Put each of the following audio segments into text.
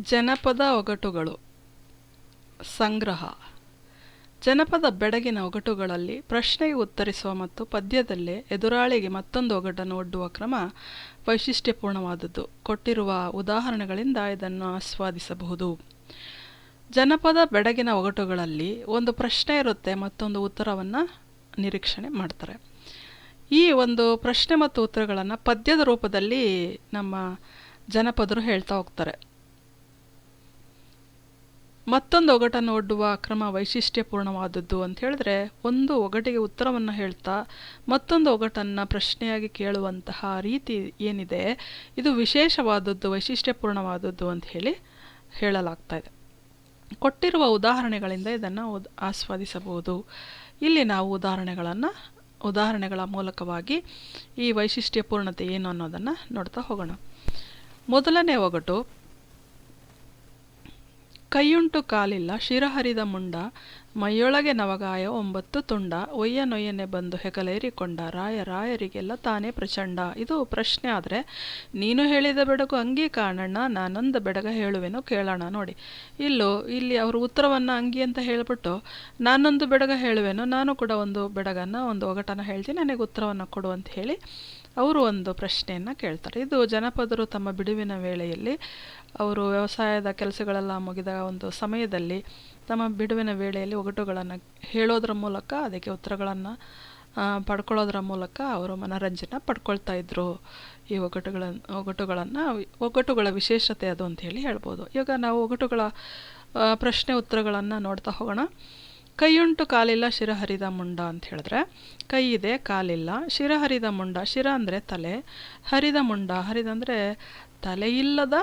ಜನಪದ ಒಗಟುಗಳು. ಸಂಗ್ರಹ. ಜನಪದ ಬೆಡಗಿನ ಒಗಟುಗಳಲ್ಲಿ ಪ್ರಶ್ನೆಗೆ ಉತ್ತರಿಸುವ ಮತ್ತು ಪದ್ಯದಲ್ಲೇ ಎದುರಾಳಿಗೆ ಮತ್ತೊಂದು ಒಗಟನ್ನು ಒಡ್ಡುವ ಕ್ರಮ ವೈಶಿಷ್ಟ್ಯಪೂರ್ಣವಾದದ್ದು. ಕೊಟ್ಟಿರುವ ಉದಾಹರಣೆಗಳಿಂದ ಇದನ್ನು ಆಸ್ವಾದಿಸಬಹುದು. ಜನಪದ ಬೆಡಗಿನ ಒಗಟುಗಳಲ್ಲಿ ಒಂದು ಪ್ರಶ್ನೆ ಇರುತ್ತೆ, ಮತ್ತೊಂದು ಉತ್ತರವನ್ನು ನಿರೀಕ್ಷಣೆ ಮಾಡ್ತಾರೆ. ಈ ಒಂದು ಪ್ರಶ್ನೆ ಮತ್ತು ಉತ್ತರಗಳನ್ನು ಪದ್ಯದ ರೂಪದಲ್ಲಿ ನಮ್ಮ ಜನಪದರು ಹೇಳ್ತಾ ಹೋಗ್ತಾರೆ. ಮತ್ತೊಂದು ಒಗಟನ್ನು ಒಡ್ಡುವ ಕ್ರಮ ವೈಶಿಷ್ಟ್ಯಪೂರ್ಣವಾದದ್ದು ಅಂತ ಹೇಳಿದ್ರೆ, ಒಂದು ಒಗಟಿಗೆ ಉತ್ತರವನ್ನು ಹೇಳ್ತಾ, ಮತ್ತೊಂದು ಒಗಟನ್ನು ಪ್ರಶ್ನೆಯಾಗಿ ಕೇಳುವಂತಹ ರೀತಿ ಏನಿದೆ, ಇದು ವಿಶೇಷವಾದದ್ದು, ವೈಶಿಷ್ಟ್ಯಪೂರ್ಣವಾದದ್ದು ಅಂತ ಹೇಳಿ ಹೇಳಲಾಗ್ತಾ ಇದೆ. ಕೊಟ್ಟಿರುವ ಉದಾಹರಣೆಗಳಿಂದ ಇದನ್ನು ಆಸ್ವಾದಿಸಬಹುದು. ಇಲ್ಲಿ ನಾವು ಉದಾಹರಣೆಗಳನ್ನು, ಉದಾಹರಣೆಗಳ ಮೂಲಕವಾಗಿ ಈ ವೈಶಿಷ್ಟ್ಯಪೂರ್ಣತೆ ಏನು ಅನ್ನೋದನ್ನು ನೋಡ್ತಾ ಹೋಗೋಣ. ಮೊದಲನೇ ಒಗಟು ಕೈಯುಂಟು ಕಾಲಿಲ್ಲ ಶಿರಹರಿದ ಮುಂಡ, ಮೈಯೊಳಗೆ ನವಗಾಯ, ಒಂಬತ್ತು ತುಂಡ, ಒಯ್ಯ ನೊಯ್ಯನೆ ಬಂದು ಹೆಗಲೇರಿಕೊಂಡ, ರಾಯ ರಾಯರಿಗೆಲ್ಲ ತಾನೇ ಪ್ರಚಂಡ. ಇದು ಪ್ರಶ್ನೆ ಆದರೆ, ನೀನು ಹೇಳಿದ ಬೆಡಗು ಅಂಗಿ ಕಾಣಣ್ಣ ನಾನೊಂದು ಬೆಡಗ ಹೇಳುವೆನೋ ಕೇಳೋಣ ನೋಡಿ. ಇಲ್ಲೋ, ಇಲ್ಲಿ ಅವರು ಉತ್ತರವನ್ನು ಅಂಗಿ ಅಂತ ಹೇಳಿಬಿಟ್ಟು, ನಾನೊಂದು ಬೆಡಗ ಹೇಳುವೆನೋ, ನಾನು ಕೂಡ ಒಂದು ಬೆಡಗನ್ನು, ಒಂದು ಒಗಟನ್ನು ಹೇಳ್ತೀನಿ, ನನಗೆ ಉತ್ತರವನ್ನು ಕೊಡು ಅಂತ ಹೇಳಿ ಅವರು ಒಂದು ಪ್ರಶ್ನೆಯನ್ನು ಕೇಳ್ತಾರೆ. ಇದು ಜನಪದರು ತಮ್ಮ ಬಿಡುವಿನ ವೇಳೆಯಲ್ಲಿ ಅವರು ವ್ಯವಸಾಯದ ಕೆಲಸಗಳೆಲ್ಲ ಮುಗಿದ ಒಂದು ಸಮಯದಲ್ಲಿ ತಮ್ಮ ಬಿಡುವಿನ ವೇಳೆಯಲ್ಲಿ ಒಗಟುಗಳನ್ನು ಹೇಳೋದ್ರ ಮೂಲಕ, ಅದಕ್ಕೆ ಉತ್ತರಗಳನ್ನು ಪಡ್ಕೊಳ್ಳೋದ್ರ ಮೂಲಕ ಅವರು ಮನೋರಂಜನೆ ಪಡ್ಕೊಳ್ತಾ ಇದ್ರು. ಈ ಒಗಟುಗಳನ್ನು ಒಗಟುಗಳನ್ನು, ಒಗಟುಗಳ ವಿಶೇಷತೆ ಅದು ಅಂತ ಹೇಳಿ ಹೇಳ್ಬೋದು. ಇವಾಗ ನಾವು ಒಗಟುಗಳ ಪ್ರಶ್ನೆ ಉತ್ತರಗಳನ್ನು ನೋಡ್ತಾ ಹೋಗೋಣ. ಕೈಯುಂಟು ಕಾಲಿಲ್ಲ, ಶಿರ ಹರಿದ ಮುಂಡ ಅಂತ ಹೇಳಿದ್ರೆ, ಕೈ ಇದೆ, ಕಾಲಿಲ್ಲ, ಶಿರ ಹರಿದ ಮುಂಡ, ಶಿರ ಅಂದರೆ ತಲೆ, ಹರಿದ ಮುಂಡ, ಹರಿದ ಅಂದರೆ ತಲೆಯಿಲ್ಲದ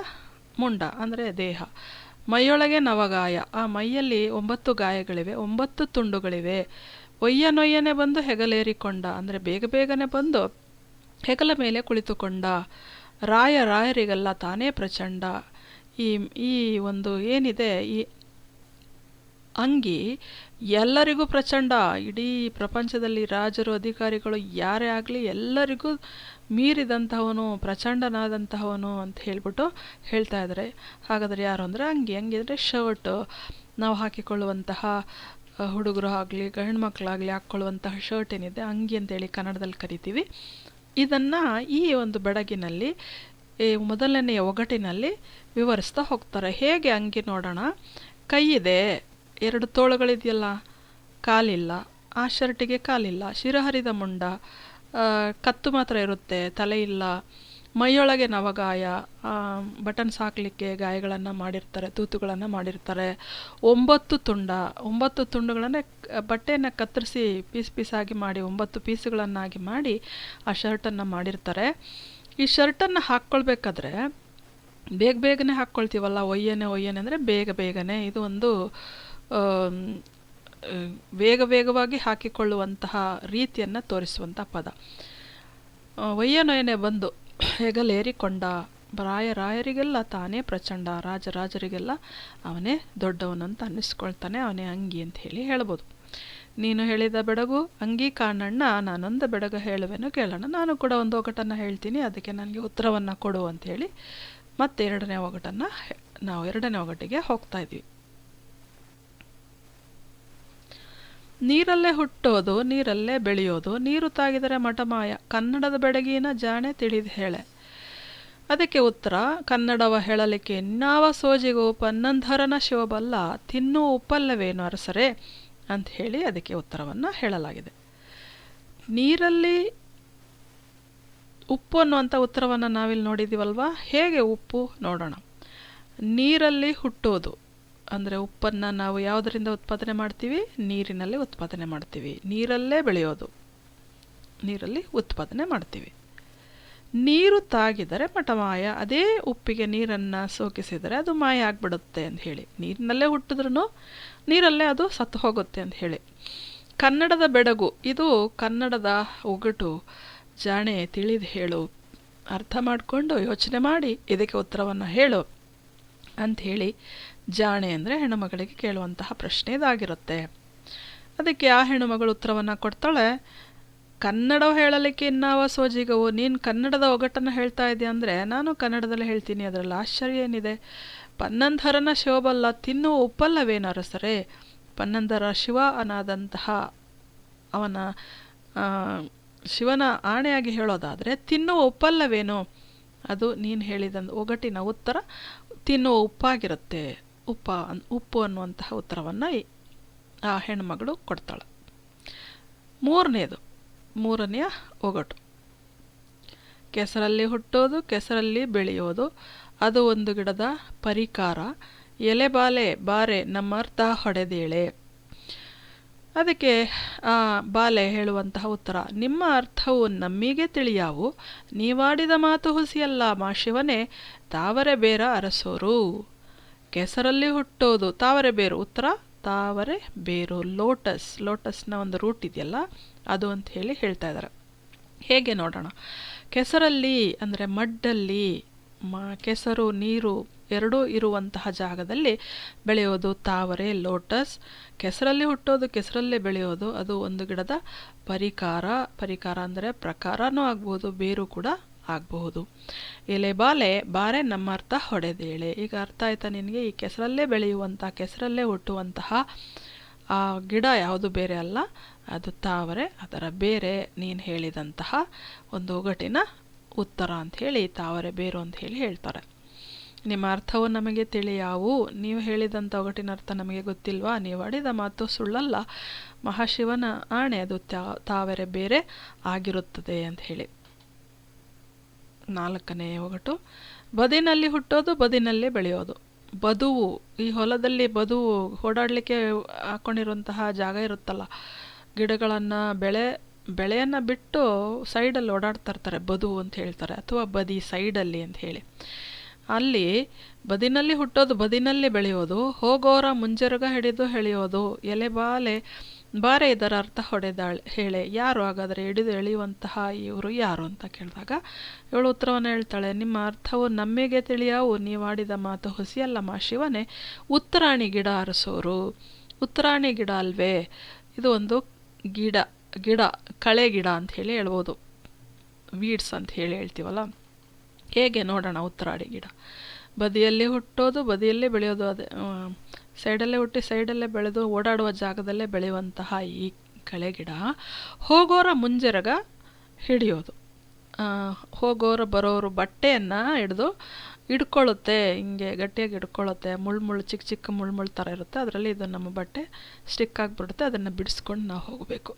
ಮುಂಡ ಅಂದರೆ ದೇಹ. ಮೈಯೊಳಗೆ ನವಗಾಯ. ಆ ಮೈಯಲ್ಲಿ ಒಂಬತ್ತು ಗಾಯಗಳಿವೆ, ಒಂಬತ್ತು ತುಂಡುಗಳಿವೆ. ಒಯ್ಯ ನೊಯ್ಯನೆ ಬಂದು ಹೆಗಲೇರಿಕೊಂಡ ಅಂದರೆ ಬೇಗ ಬೇಗನೆ ಬಂದು ಹೆಗಲ ಮೇಲೆ ಕುಳಿತುಕೊಂಡ. ರಾಯ ರಾಯರಿಗೆಲ್ಲ ತಾನೇ ಪ್ರಚಂಡ. ಈ ಈ ಒಂದು ಏನಿದೆ, ಈ ಅಂಗಿ ಎಲ್ಲರಿಗೂ ಪ್ರಚಂಡ. ಇಡೀ ಪ್ರಪಂಚದಲ್ಲಿ ರಾಜರು, ಅಧಿಕಾರಿಗಳು ಯಾರೇ ಆಗಲಿ ಎಲ್ಲರಿಗೂ ಮೀರಿದಂತಹವನು, ಪ್ರಚಂಡನಾದಂತಹವನು ಅಂತ ಹೇಳ್ಬಿಟ್ಟು ಹೇಳ್ತಾ ಇದ್ದಾರೆ. ಹಾಗಾದರೆ ಯಾರು ಅಂದರೆ ಅಂಗಿ ಅಂಗಿ ಅಂದರೆ ಶರ್ಟ್ ನಾವು ಹಾಕಿಕೊಳ್ಳುವಂತಹ ಹುಡುಗರು ಆಗಲಿ ಗಂಡು ಮಕ್ಕಳಾಗಲಿ ಹಾಕ್ಕೊಳ್ಳುವಂತಹ ಶರ್ಟ್ ಏನಿದೆ ಅಂಗಿ ಅಂತೇಳಿ ಕನ್ನಡದಲ್ಲಿ ಕರಿತೀವಿ. ಇದನ್ನು ಈ ಒಂದು ಬೆಡಗಿನಲ್ಲಿ, ಈ ಮೊದಲನೆಯ ಒಗಟಿನಲ್ಲಿ ವಿವರಿಸ್ತಾ ಹೋಗ್ತಾರೆ. ಹೇಗೆ ಅಂಗಿ ನೋಡೋಣ? ಕೈ ಇದೆ. ಎರಡು ತೋಳುಗಳಿದೆಯಲ್ಲ, ಕಾಲಿಲ್ಲ. ಆ ಶರ್ಟಿಗೆ ಕಾಲಿಲ್ಲ. ಶಿರಹರಿದ ಮುಂಡ ಕತ್ತು ಮಾತ್ರ ಇರುತ್ತೆ, ತಲೆ ಇಲ್ಲ. ಮೈಯೊಳಗೆ ನವಗಾಯ ಬಟನ್ಸ್ ಹಾಕಲಿಕ್ಕೆ ಗಾಯಗಳನ್ನು ಮಾಡಿರ್ತಾರೆ, ತೂತುಗಳನ್ನು ಮಾಡಿರ್ತಾರೆ. ಒಂಬತ್ತು ತುಂಡ, ಒಂಬತ್ತು ತುಂಡುಗಳನ್ನು ಬಟ್ಟೆಯನ್ನು ಕತ್ತರಿಸಿ ಪೀಸ್ ಪೀಸಾಗಿ ಮಾಡಿ, ಒಂಬತ್ತು ಪೀಸುಗಳನ್ನಾಗಿ ಮಾಡಿ ಆ ಶರ್ಟನ್ನು ಮಾಡಿರ್ತಾರೆ. ಈ ಶರ್ಟನ್ನು ಹಾಕ್ಕೊಳ್ಬೇಕಾದ್ರೆ ಬೇಗ ಬೇಗನೆ ಹಾಕ್ಕೊಳ್ತೀವಲ್ಲ, ಒಯ್ಯನೆ ಒಯ್ಯನೆ ಅಂದರೆ ಬೇಗ ಬೇಗನೆ. ಇದು ಒಂದು ವೇಗ ವೇಗವಾಗಿ ಹಾಕಿಕೊಳ್ಳುವಂತಹ ರೀತಿಯನ್ನು ತೋರಿಸುವಂಥ ಪದ. ವಯ್ಯನೊಯನೆ ಬಂದು ಹೆಗಲೇರಿಕೊಂಡ ರಾಯ ರಾಯರಿಗೆಲ್ಲ ತಾನೇ ಪ್ರಚಂಡ ರಾಜರಾಜರಿಗೆಲ್ಲ ಅವನೇ ದೊಡ್ಡವನಂತ ಅನ್ನಿಸ್ಕೊಳ್ತಾನೆ, ಅವನೇ ಅಂಗಿ ಅಂತ ಹೇಳಿ ಹೇಳ್ಬೋದು. ನೀನು ಹೇಳಿದ ಬೆಡಗು ಅಂಗಿ ಕಾಣಣ್ಣ, ನಾನೊಂದು ಬೆಡಗ ಹೇಳುವೆನು ಕೇಳೋಣ. ನಾನು ಕೂಡ ಒಂದು ಒಗಟನ್ನು ಹೇಳ್ತೀನಿ, ಅದಕ್ಕೆ ನನಗೆ ಉತ್ತರವನ್ನು ಕೊಡು ಅಂತ ಹೇಳಿ ಮತ್ತೆ ಎರಡನೇ ಒಗಟನ್ನು ನಾವು ಎರಡನೇ ಒಗಟಿಗೆ ಹೋಗ್ತಾ ಇದ್ವಿ. ನೀರಲ್ಲೇ ಹುಟ್ಟೋದು, ನೀರಲ್ಲೇ ಬೆಳೆಯೋದು, ನೀರು ತಾಗಿದರೆ ಮಠಮಾಯ ಕನ್ನಡದ ಬೆಡಗಿನ ಜಾಣೆ ತಿಳಿದು ಹೇಳೆ. ಅದಕ್ಕೆ ಉತ್ತರ, ಕನ್ನಡವ ಹೇಳಲಿಕ್ಕೆ ಇನ್ನಾವ ಸೋಜಿಗೂ ಪನ್ನಂಧರನ ಶಿವಬಲ್ಲ, ತಿನ್ನು ಉಪ್ಪಲ್ಲವೇನು ಅರಸರೇ? ಅಂತ ಹೇಳಿ ಅದಕ್ಕೆ ಉತ್ತರವನ್ನು ಹೇಳಲಾಗಿದೆ. ನೀರಲ್ಲಿ ಉಪ್ಪು ಅನ್ನುವಂಥ ಉತ್ತರವನ್ನು ನಾವಿಲ್ಲಿ ನೋಡಿದ್ದೀವಲ್ವಾ? ಹೇಗೆ ಉಪ್ಪು? ನೋಡೋಣ. ನೀರಲ್ಲಿ ಹುಟ್ಟೋದು. ಅಂದರೆ ಉಪ್ಪನ್ನು ನಾವು ಯಾವುದರಿಂದ ಉತ್ಪಾದನೆ ಮಾಡ್ತೀವಿ? ನೀರಿನಲ್ಲಿ ಉತ್ಪಾದನೆ ಮಾಡ್ತೀವಿ. ನೀರಲ್ಲೇ ಬೆಳೆಯೋದು. ನೀರಲ್ಲಿ ಉತ್ಪಾದನೆ ಮಾಡ್ತೀವಿ. ನೀರು ತಾಗಿದರೆ ಮಠಮಾಯ ಅದೇ ಉಪ್ಪಿಗೆ ನೀರನ್ನು ಸೋಕಿಸಿದರೆ ಅದು ಮಾಯ ಆಗಿಬಿಡುತ್ತೆ ಅಂತ ಹೇಳಿ. ನೀರಿನಲ್ಲೇ ಹುಟ್ಟಿದ್ರೂ ನೀರಲ್ಲೇ ಅದು ಸತ್ತು ಹೋಗುತ್ತೆ ಅಂತ ಹೇಳಿ. ಕನ್ನಡದ ಬೆಡಗು, ಇದು ಕನ್ನಡದ ಒಗಟು ಜಾಣೆ ತಿಳಿದು ಹೇಳು. ಅರ್ಥ ಮಾಡಿಕೊಂಡು ಯೋಚನೆ ಮಾಡಿ, ಇದಕ್ಕೆ ಉತ್ತರವನ್ನು ಹೇಳು. ಅಂಥೇಳಿ ಜಾಣೆ ಅಂದರೆ ಹೆಣ್ಣುಮಗಳಿಗೆ ಕೇಳುವಂತಹ ಪ್ರಶ್ನೆ ಇದಾಗಿರುತ್ತೆ. ಅದಕ್ಕೆ ಆ ಹೆಣ್ಣುಮಗಳು ಉತ್ತರವನ್ನು ಕೊಡ್ತಾಳೆ, ಕನ್ನಡ ಹೇಳಲಿಕ್ಕೆ ಇನ್ನಾವ ಸೋಜಿಗವು? ನೀನು ಕನ್ನಡದ ಒಗಟನ್ನು ಹೇಳ್ತಾ ಇದೆಯಾ ಅಂದರೆ ನಾನು ಕನ್ನಡದಲ್ಲಿ ಹೇಳ್ತೀನಿ, ಅದರಲ್ಲಿ ಆಶ್ಚರ್ಯ ಏನಿದೆ? ಪನ್ನಂಧರನ ಶಿವಬಲ್ಲ ತಿನ್ನುವ ಉಪ್ಪಲ್ಲವೇನರಸರೇ ಪನ್ನಂದರ ಶಿವ ಅನಾದಂತಹ ಅವನ ಶಿವನ ಆಣೆಯಾಗಿ ಹೇಳೋದಾದರೆ, ತಿನ್ನುವ ಉಪ್ಪಲ್ಲವೇನು? ಅದು ನೀನು ಹೇಳಿದ ಒಗಟಿನ ಉತ್ತರ ತಿನ್ನುವ ಉಪ್ಪಾಗಿರುತ್ತೆ. ಉಪ್ಪ ಉಪ್ಪು ಅನ್ನುವಂತಹ ಉತ್ತರವನ್ನು ಆ ಹೆಣ್ಮಗಳು ಕೊಡ್ತಾಳೆ. ಮೂರನೇದು, ಮೂರನೆಯ ಒಗಟು. ಕೆಸರಲ್ಲಿ ಹುಟ್ಟೋದು, ಕೆಸರಲ್ಲಿ ಬೆಳೆಯೋದು, ಅದು ಒಂದು ಗಿಡದ ಪರಿಕಾರ. ಎಲೆಬಾಲೆ, ಬಾರೆ ನಮ್ಮ ಅರ್ಥ ಹೊಡೆದೇಳೆ. ಅದಕ್ಕೆ ಬಾಲೆ ಹೇಳುವಂತಹ ಉತ್ತರ, ನಿಮ್ಮ ಅರ್ಥವು ನಮ್ಮಿಗೆ ತಿಳಿಯಾವು, ನೀವಾಡಿದ ಮಾತು ಹುಸಿಯಲ್ಲ ಮಾ ಶಿವನೇ, ತಾವರೆ ಬೇರ ಅರಸೋರು. ಕೆಸರಲ್ಲಿ ಹುಟ್ಟೋದು ತಾವರೆ ಬೇರು, ಉತ್ತರ, ತಾವರೆ ಬೇರು, ಲೋಟಸ್, ಲೋಟಸ್ನ ಒಂದು ರೂಟ್ ಇದೆಯಲ್ಲ, ಅದು ಅಂತ ಹೇಳಿ ಹೇಳ್ತಾ ಇದ್ದಾರೆ. ಹೇಗೆ ನೋಡೋಣ? ಕೆಸರಲ್ಲಿ ಅಂದರೆ ಮಡ್ಡಲ್ಲಿ ಮ, ಕೆಸರು, ನೀರು ಎರಡೂ ಇರುವಂತಹ ಜಾಗದಲ್ಲಿ ಬೆಳೆಯೋದು ತಾವರೆ, ಲೋಟಸ್. ಕೆಸರಲ್ಲಿ ಹುಟ್ಟೋದು, ಕೆಸರಲ್ಲೇ ಬೆಳೆಯೋದು, ಅದು ಒಂದು ಗಿಡದ ಪರಿಕಾರ. ಪರಿಕಾರ ಅಂದರೆ ಪ್ರಕಾರನೂ ಆಗ್ಬೋದು, ಬೇರು ಕೂಡ ಆಗಬಹುದು. ಎಲೆ ಬಾಲೆ, ಬಾರೆ ನಮ್ಮ ಅರ್ಥ ಹೊಡೆದೇಳೆ. ಈಗ ಅರ್ಥ ಆಯ್ತಾ ನಿನಗೆ? ಈ ಕೆಸರಲ್ಲೇ ಬೆಳೆಯುವಂಥ ಕೆಸರಲ್ಲೇ ಹುಟ್ಟುವಂತಹ ಆ ಗಿಡ ಯಾವುದು? ಬೇರೆ ಅಲ್ಲ. ಅದು ತಾವರೆ, ಅದರ ಬೇರೆ ನೀನು ಹೇಳಿದಂತಹ ಒಂದು ಒಗಟಿನ ಉತ್ತರ ಅಂತ ಹೇಳಿ ತಾವರೆ ಬೇರು ಅಂತ ಹೇಳಿ ಹೇಳ್ತಾರೆ. ನಿಮ್ಮ ಅರ್ಥವು ನಮಗೆ ತಿಳಿಯಾವು. ನೀವು ಹೇಳಿದಂಥ ಒಗಟಿನ ಅರ್ಥ ನಮಗೆ ಗೊತ್ತಿಲ್ವಾ? ನೀವು ಆಡಿದ ಮಾತು ಸುಳ್ಳಲ್ಲ. ಮಹಾಶಿವನ ಆಣೆ ಅದು ತಾವರೆ ಬೇರೆ ಆಗಿರುತ್ತದೆ ಅಂತ ಹೇಳಿ. ನಾಲ್ಕನೇ ಒಗಟು. ಬದಿನಲ್ಲಿ ಹುಟ್ಟೋದು, ಬದಿನಲ್ಲೇ ಬೆಳೆಯೋದು. ಬದುವು, ಈ ಹೊಲದಲ್ಲಿ ಬದುವು ಓಡಾಡಲಿಕ್ಕೆ ಹಾಕ್ಕೊಂಡಿರುವಂತಹ ಜಾಗ ಇರುತ್ತಲ್ಲ. ಗಿಡಗಳನ್ನು ಬೆಳೆ ಬೆಳೆಯನ್ನು ಬಿಟ್ಟು ಸೈಡಲ್ಲಿ ಓಡಾಡ್ತಾ ಇರ್ತಾರೆ, ಬದು ಅಂತ ಹೇಳ್ತಾರೆ, ಅಥವಾ ಬದಿ ಸೈಡಲ್ಲಿ ಅಂತ ಹೇಳಿ. ಅಲ್ಲಿ ಬದಿನಲ್ಲಿ ಹುಟ್ಟೋದು, ಬದಿನಲ್ಲಿ ಬೆಳೆಯೋದು, ಹೋಗೋರ ಮುಂಜರುಗ ಹಿಡಿದು ಎಳೆಯೋದು, ಎಲೆ ಬಾಲೆ, ಬಾರೆ ಇದರ ಅರ್ಥ ಹೊಡೆದಾಳೆ, ಹೇಳೆ. ಯಾರು ಹಾಗಾದರೆ ಹಿಡಿದು ಎಳೆಯುವಂತಹ ಇವರು ಯಾರು ಅಂತ ಕೇಳಿದಾಗ ಇವಳು ಉತ್ತರವನ್ನು ಹೇಳ್ತಾಳೆ, ನಿಮ್ಮ ಅರ್ಥವು ನಮಗೆ ತಿಳಿಯಾವು ಆಡಿದ ಮಾತು ಹುಸಿಯಲ್ಲ ಮಾ ಶಿವನೇ. ಉತ್ತರಾಣಿ ಗಿಡ ಅರಸೋರು. ಉತ್ತರಾಣಿ ಗಿಡ ಅಲ್ವೇ? ಇದು ಒಂದು ಗಿಡ. ಗಿಡ, ಕಳೆ ಗಿಡ ಹೇಳಿ ಹೇಳ್ಬೋದು. ವೀಡ್ಸ್ ಅಂತ ಹೇಳಿ ಹೇಳ್ತೀವಲ್ಲ? ಹೇಗೆ ನೋಡೋಣ ಉತ್ತರಾಡಿ ಗಿಡ? ಬದಿಯಲ್ಲಿ ಹುಟ್ಟೋದು, ಬದಿಯಲ್ಲೇ ಬೆಳೆಯೋದು, ಅದೇ ಸೈಡಲ್ಲೇ ಹುಟ್ಟಿ ಸೈಡಲ್ಲೇ ಬೆಳೆದು ಓಡಾಡುವ ಜಾಗದಲ್ಲೇ ಬೆಳೆಯುವಂತಹ ಈ ಕಳೆ ಗಿಡ ಹೋಗೋರ ಮುಂಜರಗ ಹಿಡಿಯೋದು. ಹೋಗೋರು ಬರೋರು ಬಟ್ಟೆಯನ್ನು ಹಿಡಿದು ಹಿಡ್ಕೊಳ್ಳುತ್ತೆ ಹಿಂಗೆ ಗಟ್ಟಿಯಾಗಿ ಹಿಡ್ಕೊಳ್ಳುತ್ತೆ ಮುಳ್ಳು ಮುಳ್ಳು ಚಿಕ್ಕ ಚಿಕ್ಕ ಮುಳ್ಳು ಮುಳ್ಳು ಥರ ಇರುತ್ತೆ. ಅದರಲ್ಲಿ ಇದು ನಮ್ಮ ಬಟ್ಟೆ ಸ್ಟಿಕ್ ಆಗಿಬಿಡುತ್ತೆ, ಅದನ್ನು ಬಿಡಿಸ್ಕೊಂಡು ನಾವು ಹೋಗಬೇಕು.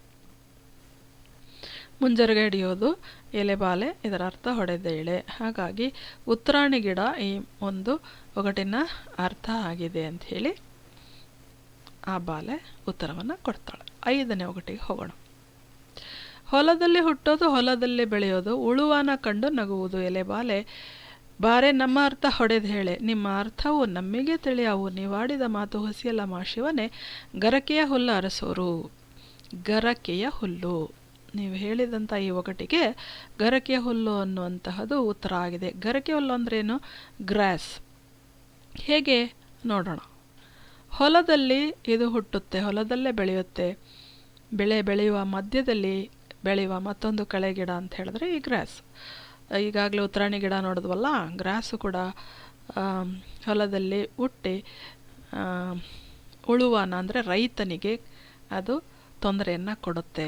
ಮುಂಜರಗ ಹಿಡಿಯೋದು, ಎಲೆಬಾಲೆ ಇದರ ಅರ್ಥ ಹೊಡೆದೇಳೆ ಹಾಗಾಗಿ ಉತ್ತರಾಣಿ ಗಿಡ ಈ ಒಂದು ಒಗಟಿನ ಅರ್ಥ ಆಗಿದೆ ಅಂತ ಹೇಳಿ ಆ ಬಾಲೆ ಉತ್ತರವನ್ನು ಕೊಡ್ತಾಳೆ. ಐದನೇ ಒಗಟಿಗೆ ಹೋಗೋಣ. ಹೊಲದಲ್ಲಿ ಹುಟ್ಟೋದು, ಹೊಲದಲ್ಲಿ ಬೆಳೆಯೋದು, ಉಳುವಾನ ಕಂಡು ನಗುವುದು. ಎಲೆಬಾಲೆ, ಬಾರೆ, ನಮ್ಮ ಅರ್ಥ ಹೊಡೆದು ಹೇಳೆ ನಿಮ್ಮ ಅರ್ಥವು ನಮಗೆ ತಿಳಿಯಾವು. ನೀವಾಡಿದ ಮಾತು ಹೊಸಿಯಲ್ಲ ಮಾ ಶಿವನೇ. ಗರಕೆಯ ಹುಲ್ಲು ಅರಸೋರು. ಗರಕೆಯ ಹುಲ್ಲು. ನೀವು ಹೇಳಿದಂಥ ಈ ಒಗಟಿಗೆ ಗರಕೆ ಹುಲ್ಲು ಅನ್ನುವಂತಹದ್ದು ಉತ್ತರ ಆಗಿದೆ. ಗರಕೆ ಹುಲ್ಲು ಅಂದ್ರೇನು? ಗ್ರಾಸ್. ಹೇಗೆ? ನೋಡೋಣ. ಹೊಲದಲ್ಲಿ ಇದು ಹುಟ್ಟುತ್ತೆ, ಹೊಲದಲ್ಲೇ ಬೆಳೆಯುತ್ತೆ. ಬೆಳೆ ಬೆಳೆಯುವ ಮಧ್ಯದಲ್ಲಿ ಬೆಳೆಯುವ ಮತ್ತೊಂದು ಕಳೆ ಗಿಡ ಅಂತ ಹೇಳಿದ್ರೆ ಈ ಗ್ರಾಸ್. ಈಗಾಗಲೇ ಉತ್ತರಾಣಿ ಗಿಡ ನೋಡಿದ್ವಲ್ಲ, ಗ್ರಾಸು ಕೂಡ ಹೊಲದಲ್ಲಿ ಹುಟ್ಟಿ ಉಳುವನ ಅಂದರೆ ರೈತನಿಗೆ ಅದು ತೊಂದರೆಯನ್ನು ಕೊಡುತ್ತೆ.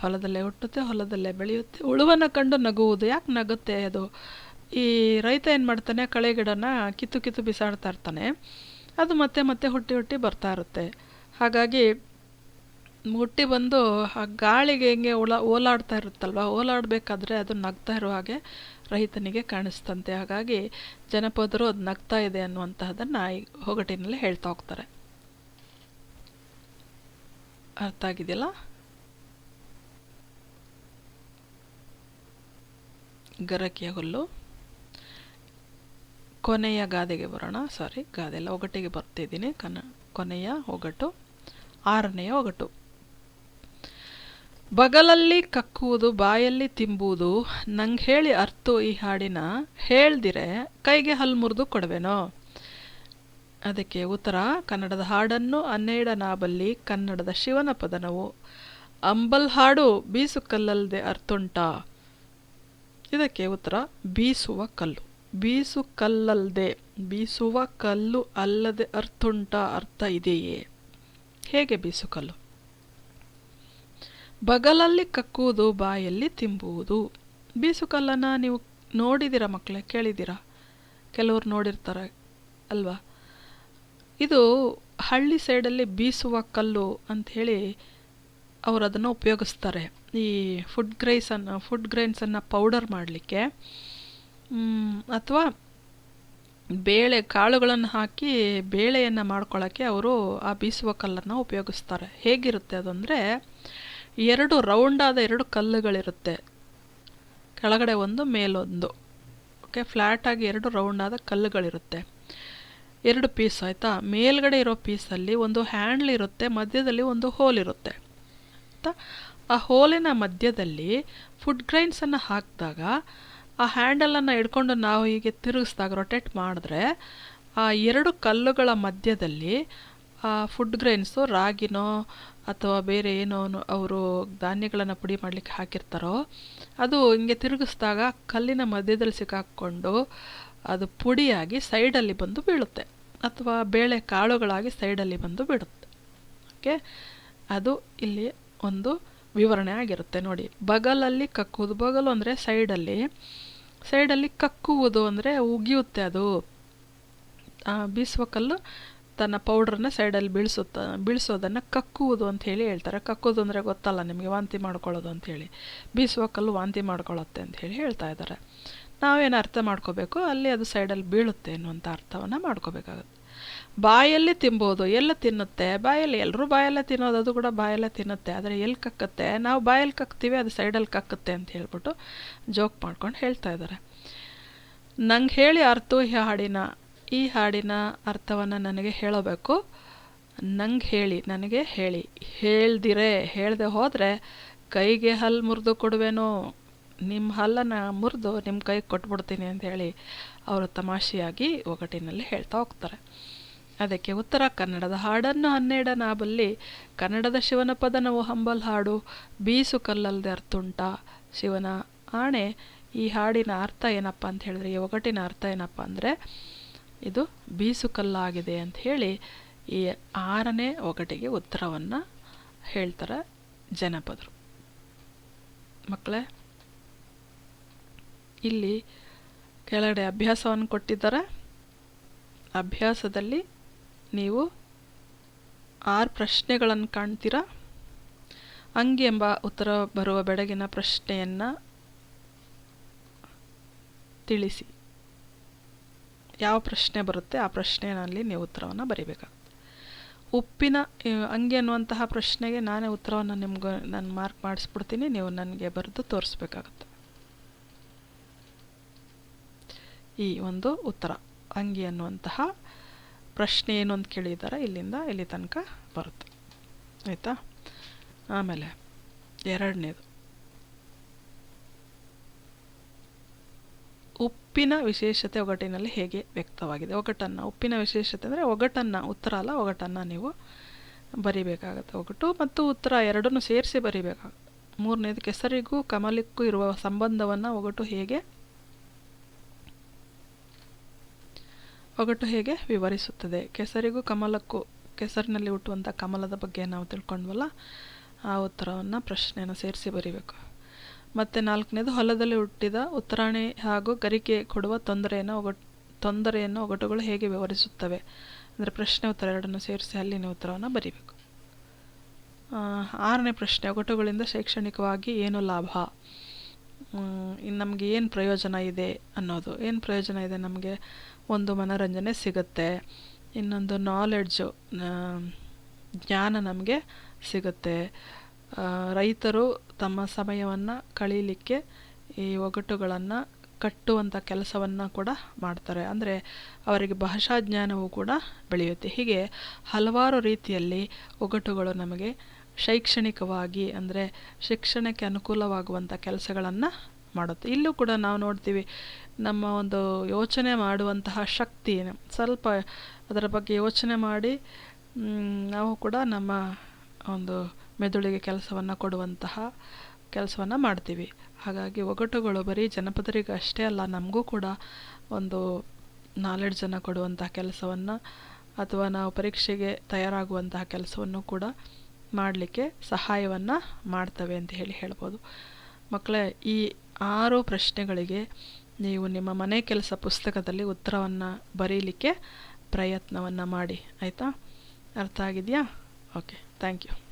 ಹೊಲದಲ್ಲೇ ಹುಟ್ಟುತ್ತೆ, ಹೊಲದಲ್ಲೇ ಬೆಳೆಯುತ್ತೆ. ಉಳುವನ್ನು ಕಂಡು ನಗುವುದು, ಯಾಕೆ ನಗುತ್ತೆ ಅದು? ಈ ರೈತ ಏನು ಮಾಡ್ತಾನೆ, ಕಳೆ ಗಿಡನ ಕಿತ್ತು ಕಿತ್ತು ಬಿಸಾಡ್ತಾ ಇರ್ತಾನೆ. ಅದು ಮತ್ತೆ ಮತ್ತೆ ಹುಟ್ಟಿ ಹುಟ್ಟಿ ಬರ್ತಾ ಇರುತ್ತೆ. ಹಾಗಾಗಿ ಹುಟ್ಟಿ ಬಂದು ಆ ಗಾಳಿಗೆ ಹೆಂಗೆ ಓಲಾ, ಓಲಾಡ್ತಾ ಇರುತ್ತಲ್ವ, ಓಲಾಡಬೇಕಾದ್ರೆ ಅದು ನಗ್ತಾ ಇರೋ ಹಾಗೆ ರೈತನಿಗೆ ಕಾಣಿಸ್ತಂತೆ. ಹಾಗಾಗಿ ಜನಪದರು ಅದು ನಗ್ತಾ ಇದೆ ಅನ್ನುವಂತಹದನ್ನು ಈ ಹೊಗಟಿನಲ್ಲಿ ಹೇಳ್ತಾ ಹೋಗ್ತಾರೆ. ಅರ್ಥ ಆಗಿದೆಯಲ್ಲ? ಗರಕೆಯ ಹುಲ್ಲು ಕೊನೆಯ ಗಾದೆಗೆ ಬರೋಣ. ಸಾರಿ ಗಾದೆ ಎಲ್ಲ ಒಗಟಿಗೆ ಬರ್ತಿದ್ದೀನಿ. ಕನ, ಕೊನೆಯ ಒಗಟು, ಆರನೆಯ ಒಗಟು. ಬಗಲಲ್ಲಿ ಕಕ್ಕುವುದು, ಬಾಯಲ್ಲಿ ತಿಂಬುವುದು, ನಂಗೆ ಹೇಳಿ ಅರ್ಥ ಈ ಹಾಡಿನ, ಹೇಳ್ದಿರೆ ಕೈಗೆ ಹಲ್ಲು ಮುರಿದು ಕೊಡುವೆನೋ? ಅದಕ್ಕೆ ಉತ್ತರ, ಕನ್ನಡದ ಹಾಡನ್ನು ಅನ್ನೇಡ ನಾಬಲ್ಲಿ ಕನ್ನಡದ ಶಿವನ ಪದನವು. ಅಂಬಲ್ ಹಾಡು ಬೀಸುಕಲ್ಲಲ್ದೆ ಅರ್ಥುಂಟಾ? ಇದಕ್ಕೆ ಉತ್ತರ ಬೀಸುವ ಕಲ್ಲು. ಬೀಸು ಕಲ್ಲಲ್ಲದೆ ಬೀಸುವ ಕಲ್ಲು ಅಲ್ಲದೆ ಅರ್ಥುಂಟ ಅರ್ಥ ಇದೆಯೇ? ಹೇಗೆ ಬೀಸು ಕಲ್ಲು? ಬಗಲಲ್ಲಿ ಕಕ್ಕುವುದು, ಬಾಯಲ್ಲಿ ತಿಂಬುವುದು. ಬೀಸು ಕಲ್ಲನ್ನು ನೀವು ನೋಡಿದಿರ ಮಕ್ಕಳೇ? ಕೇಳಿದಿರ? ಕೆಲವರು ನೋಡಿರ್ತಾರೆ ಅಲ್ವಾ? ಇದು ಹಳ್ಳಿ ಸೈಡಲ್ಲಿ ಬೀಸುವ ಕಲ್ಲು ಅಂಥೇಳಿ ಅವರು ಅದನ್ನು ಉಪಯೋಗಿಸ್ತಾರೆ. ಈ ಫುಡ್ ಗ್ರೈಸನ್ನು ಫುಡ್ ಗ್ರೈನ್ಸನ್ನು ಪೌಡರ್ ಮಾಡಲಿಕ್ಕೆ ಅಥವಾ ಬೇಳೆ, ಕಾಳುಗಳನ್ನು ಹಾಕಿ ಬೇಳೆಯನ್ನು ಮಾಡ್ಕೊಳ್ಳೋಕ್ಕೆ ಅವರು ಆ ಬೀಸುವ ಕಲ್ಲನ್ನು ಉಪಯೋಗಿಸ್ತಾರೆ. ಹೇಗಿರುತ್ತೆ ಅದಂದರೆ, ಎರಡು ರೌಂಡಾದ ಎರಡು ಕಲ್ಲುಗಳಿರುತ್ತೆ. ಕೆಳಗಡೆ ಒಂದು, ಮೇಲೊಂದು. ಓಕೆ ಫ್ಲ್ಯಾಟಾಗಿ ಎರಡು ರೌಂಡಾದ ಕಲ್ಲುಗಳಿರುತ್ತೆ. ಎರಡು ಪೀಸ್ ಆಯಿತಾ? ಮೇಲ್ಗಡೆ ಇರೋ ಪೀಸಲ್ಲಿ ಒಂದು ಹ್ಯಾಂಡ್ಲ್ ಇರುತ್ತೆ ಮಧ್ಯದಲ್ಲಿ ಒಂದು ಹೋಲ್ ಇರುತ್ತೆ. ಆಯಿತಾ? ಆ ಹೋಲಿನ ಮಧ್ಯದಲ್ಲಿ ಫುಡ್ ಗ್ರೈನ್ಸನ್ನು ಹಾಕಿದಾಗ ಆ ಹ್ಯಾಂಡಲನ್ನು ಹಿಡ್ಕೊಂಡು ನಾವು ಹೀಗೆ ತಿರುಗಿಸಿದಾಗ ರೊಟೇಟ್ ಮಾಡಿದ್ರೆ ಆ ಎರಡು ಕಲ್ಲುಗಳ ಮಧ್ಯದಲ್ಲಿ ಆ ಫುಡ್ ಗ್ರೈನ್ಸು ರಾಗಿನೋ ಅಥವಾ ಬೇರೆ ಏನೋ ಅವರು ಧಾನ್ಯಗಳನ್ನು ಪುಡಿ ಮಾಡಲಿಕ್ಕೆ ಹಾಕಿರ್ತಾರೋ ಅದು ಹಿಂಗೆ ತಿರುಗಿಸ್ದಾಗ ಕಲ್ಲಿನ ಮಧ್ಯದಲ್ಲಿ ಸಿಕ್ಕಾಕ್ಕೊಂಡು ಅದು ಪುಡಿಯಾಗಿ ಸೈಡಲ್ಲಿ ಬಂದು ಬೀಳುತ್ತೆ ಅಥವಾ ಬೇಳೆ ಕಾಳುಗಳಾಗಿ ಸೈಡಲ್ಲಿ ಬಂದು ಬಿಡುತ್ತೆ ಓಕೆ ಅದು ಇಲ್ಲಿ ಒಂದು ವಿವರಣೆ ಆಗಿರುತ್ತೆ ನೋಡಿ. ಬಗಲಲ್ಲಿ ಕಕ್ಕುವುದು, ಬಗಲು ಅಂದರೆ ಸೈಡಲ್ಲಿ. ಸೈಡಲ್ಲಿ ಕಕ್ಕುವುದು ಅಂದರೆ ಉಗಿಯುತ್ತೆ ಅದು. ಬೀಸುವ ಕಲ್ಲು ತನ್ನ ಪೌಡ್ರನ್ನ ಸೈಡಲ್ಲಿ ಬೀಳಿಸುತ್ತ, ಬೀಳಿಸೋದನ್ನು ಕಕ್ಕುವುದು ಅಂತ ಹೇಳಿ ಹೇಳ್ತಾರೆ. ಕಕ್ಕುವುದು ಅಂದರೆ ಗೊತ್ತಲ್ಲ ನಿಮಗೆ, ವಾಂತಿ ಮಾಡ್ಕೊಳ್ಳೋದು ಅಂಥೇಳಿ ಬೀಸುವ ಕಲ್ಲು ವಾಂತಿ ಮಾಡ್ಕೊಳ್ಳುತ್ತೆ ಅಂತ ಹೇಳಿ ಹೇಳ್ತಾ ಇದ್ದಾರೆ. ನಾವೇನು ಅರ್ಥ ಮಾಡ್ಕೋಬೇಕು? ಅಲ್ಲಿ ಅದು ಸೈಡಲ್ಲಿ ಬೀಳುತ್ತೆ ಅನ್ನುವಂಥ ಅರ್ಥವನ್ನು ಮಾಡ್ಕೋಬೇಕಾಗುತ್ತೆ. ಬಾಯಲ್ಲಿ ತಿನ್ಬೋದು ಎಲ್ಲ ತಿನ್ನುತ್ತೆ? ಬಾಯಲ್ಲಿ ಎಲ್ಲರೂ ಬಾಯಲ್ಲೇ ತಿನ್ನೋದು, ಅದು ಕೂಡ ಬಾಯಲ್ಲೇ ತಿನ್ನುತ್ತೆ. ಆದರೆ ಎಲ್ಲಿ ಕಕ್ಕತ್ತೆ? ನಾವು ಬಾಯಲ್ಲಿ ಕಕ್ತೀವಿ, ಅದು ಸೈಡಲ್ಲಿ ಕಕ್ಕುತ್ತೆ ಅಂತ ಹೇಳ್ಬಿಟ್ಟು ಜೋಕ್ ಮಾಡ್ಕೊಂಡು ಹೇಳ್ತಾ ಇದ್ದಾರೆ. ನಂಗೆ ಹೇಳಿ ಅರ್ಥ ಈ ಹಾಡಿನ ಈ ಹಾಡಿನ ಅರ್ಥವನ್ನು ನನಗೆ ಹೇಳಬೇಕು. ನಂಗೆ ಹೇಳಿ, ನನಗೆ ಹೇಳಿ. ಹೇಳ್ದಿರೆ, ಹೇಳದೆ ಹೋದರೆ ಕೈಗೆ ಹಲ್ಲು ಮುರಿದು ಕೊಡುವೆನೋ? ನಿಮ್ಮ ಹಲ್ಲನ್ನು ಮುರಿದು ನಿಮ್ಮ ಕೈಗೆ ಕೊಟ್ಬಿಡ್ತೀನಿ ಅಂತ ಹೇಳಿ ಅವರು ತಮಾಷೆಯಾಗಿ ಒಗಟಿನಲ್ಲಿ ಹೇಳ್ತಾ ಹೋಗ್ತಾರೆ. ಅದಕ್ಕೆ ಉತ್ತರ, ಕನ್ನಡದ ಹಾಡನ್ನು ಹನ್ನೆರಡ ನಾಬಲ್ಲಿ ಕನ್ನಡದ ಶಿವನ ಪದನವು ಹಂಬಲ್ ಹಾಡು, ಬೀಸು ಕಲ್ಲಲ್ದೆ ಅರ್ಥುಂಟ, ಶಿವನ ಆಣೆ. ಈ ಹಾಡಿನ ಅರ್ಥ ಏನಪ್ಪ ಅಂತ ಹೇಳಿದ್ರೆ, ಈ ಒಗಟಿನ ಅರ್ಥ ಏನಪ್ಪ ಅಂದರೆ, ಇದು ಬೀಸು ಕಲ್ಲಾಗಿದೆ ಅಂತ ಹೇಳಿ ಈ ಆರನೇ ಒಗಟಿಗೆ ಉತ್ತರವನ್ನು ಹೇಳ್ತಾರೆ ಜನಪದರು. ಮಕ್ಕಳೇ, ಇಲ್ಲಿ ಕೆಳಗಡೆ ಅಭ್ಯಾಸವನ್ನು ಕೊಟ್ಟಿದ್ದಾರೆ. ಅಭ್ಯಾಸದಲ್ಲಿ ನೀವು ಆರು ಪ್ರಶ್ನೆಗಳನ್ನು ಕಾಣ್ತೀರಾ? ಅಂಗಿ ಎಂಬ ಉತ್ತರ ಬರುವ ಬೆಳಗಿನ ಪ್ರಶ್ನೆಯನ್ನು ತಿಳಿಸಿ. ಯಾವ ಪ್ರಶ್ನೆ ಬರುತ್ತೆ ಆ ಪ್ರಶ್ನೆಯಲ್ಲಿ ನೀವು ಉತ್ತರವನ್ನು ಬರೀಬೇಕಾಗುತ್ತೆ. ಉಪ್ಪಿನ ಅಂಗಿ ಅನ್ನುವಂತಹ ಪ್ರಶ್ನೆಗೆ ನಾನೇ ಉತ್ತರವನ್ನು ನಿಮ್ಗೆ ನಾನು ಮಾರ್ಕ್ ಮಾಡಿಸ್ಬಿಡ್ತೀನಿ, ನೀವು ನನಗೆ ಬರೆದು ತೋರಿಸ್ಬೇಕಾಗುತ್ತೆ. ಈ ಒಂದು ಉತ್ತರ ಅಂಗಿ ಅನ್ನುವಂತಹ ಪ್ರಶ್ನೆ ಏನು ಅಂತ ಕೇಳಿದ್ದಾರೆ ಇಲ್ಲಿಂದ ಇಲ್ಲಿ ತನಕ ಬರುತ್ತೆ. ಆಯಿತಾ? ಆಮೇಲೆ ಎರಡನೇದು. ಉಪ್ಪಿನ ವಿಶೇಷತೆ ಒಗಟಿನಲ್ಲಿ ಹೇಗೆ ವ್ಯಕ್ತವಾಗಿದೆ? ಒಗಟನ್ನು, ಉಪ್ಪಿನ ವಿಶೇಷತೆ ಅಂದರೆ ಒಗಟನ್ನು, ಉತ್ತರ ಅಲ್ಲ, ಒಗಟನ್ನು ನೀವು ಬರಿಬೇಕಾಗತ್ತೆ. ಒಗಟು ಮತ್ತು ಉತ್ತರ ಎರಡನ್ನೂ ಸೇರಿಸಿ ಬರಿಬೇಕಾಗುತ್ತೆ. ಮೂರನೇದು, ಕೆಸರಿಗೂ ಕಮಲಕ್ಕೂ ಇರುವ ಸಂಬಂಧವನ್ನು ಒಗಟು ಹೇಗೆ ಒಗಟು ಹೇಗೆ ವಿವರಿಸುತ್ತದೆ? ಕೆಸರಿಗೂ ಕಮಲಕ್ಕೂ ಕೆಸರಿನಲ್ಲಿ ಹುಟ್ಟುವಂಥ ಕಮಲದ ಬಗ್ಗೆ ನಾವು ತಿಳ್ಕೊಂಡ್ವಲ್ಲ, ಆ ಉತ್ತರವನ್ನು ಪ್ರಶ್ನೆಯನ್ನು ಸೇರಿಸಿ ಬರೀಬೇಕು. ಮತ್ತು ನಾಲ್ಕನೇದು, ಹೊಲದಲ್ಲಿ ಹುಟ್ಟಿದ ಉತ್ತರಾಣಿ ಹಾಗೂ ಗರಿಕೆ ಕೊಡುವ ತೊಂದರೆಯನ್ನು ಒಗಟ್, ತೊಂದರೆಯನ್ನು ಒಗಟುಗಳು ಹೇಗೆ ವಿವರಿಸುತ್ತವೆ? ಅಂದರೆ ಪ್ರಶ್ನೆ ಉತ್ತರ ಎರಡನ್ನು ಸೇರಿಸಿ ಅಲ್ಲಿನ ಉತ್ತರವನ್ನು ಬರೀಬೇಕು. ಆರನೇ ಪ್ರಶ್ನೆ, ಒಗಟುಗಳಿಂದ ಶೈಕ್ಷಣಿಕವಾಗಿ ಏನು ಲಾಭ? ಇನ್ನು ನಮಗೆ ಏನು ಪ್ರಯೋಜನ ಇದೆ ಅನ್ನೋದು. ಏನು ಪ್ರಯೋಜನ ಇದೆ? ನಮಗೆ ಒಂದು ಮನೋರಂಜನೆ ಸಿಗುತ್ತೆ. ಇನ್ನೊಂದು ನಾಲೆಡ್ಜು ಜ್ಞಾನ ನಮಗೆ ಸಿಗುತ್ತೆ. ರೈತರು ತಮ್ಮ ಸಮಯವನ್ನು ಕಳೀಲಿಕ್ಕೆ ಈ ಒಗಟುಗಳನ್ನು ಕಟ್ಟುವಂಥ ಕೆಲಸವನ್ನು ಕೂಡ ಮಾಡ್ತಾರೆ. ಅಂದರೆ ಅವರಿಗೆ ಭಾಷಾ ಜ್ಞಾನವೂ ಕೂಡ ಬೆಳೆಯುತ್ತೆ. ಹೀಗೆ ಹಲವಾರು ರೀತಿಯಲ್ಲಿ ಒಗಟುಗಳು ನಮಗೆ ಶೈಕ್ಷಣಿಕವಾಗಿ ಅಂದರೆ ಶಿಕ್ಷಣಕ್ಕೆ ಅನುಕೂಲವಾಗುವಂಥ ಕೆಲಸಗಳನ್ನು ಮಾಡುತ್ತೆ. ಇಲ್ಲೂ ಕೂಡ ನಾವು ನೋಡ್ತೀವಿ, ನಮ್ಮ ಒಂದು ಯೋಚನೆ ಮಾಡುವಂತಹ ಶಕ್ತಿ ಸ್ವಲ್ಪ ಅದರ ಬಗ್ಗೆ ಯೋಚನೆ ಮಾಡಿ ನಾವು ಕೂಡ ನಮ್ಮ ಒಂದು ಮೆದುಳಿಗೆ ಕೆಲಸವನ್ನು ಕೊಡುವಂತಹ ಕೆಲಸವನ್ನು ಮಾಡ್ತೀವಿ. ಹಾಗಾಗಿ ಒಗಟುಗಳು ಬರೀ ಜನಪದರಿಗೆ ಅಷ್ಟೇ ಅಲ್ಲ, ನಮಗೂ ಕೂಡ ಒಂದು ನಾಲೆಡ್ಜನ್ನು ಕೊಡುವಂತಹ ಕೆಲಸವನ್ನು ಅಥವಾ ನಾವು ಪರೀಕ್ಷೆಗೆ ತಯಾರಾಗುವಂತಹ ಕೆಲಸವನ್ನು ಕೂಡ ಮಾಡಲಿಕ್ಕೆ ಸಹಾಯವನ್ನು ಮಾಡ್ತವೆ ಅಂತ ಹೇಳಿ ಹೇಳ್ಬೋದು. ಮಕ್ಕಳೇ ಈ ಆರು ಪ್ರಶ್ನೆಗಳಿಗೆ ನೀವು ನಿಮ್ಮ ಮನೆ ಕೆಲಸ ಪುಸ್ತಕದಲ್ಲಿ ಉತ್ತರವನ್ನು ಬರೀಲಿಕ್ಕೆ ಪ್ರಯತ್ನವನ್ನು ಮಾಡಿ. ಆಯಿತಾ? ಅರ್ಥ ಆಗಿದೆಯಾ? Okay thank you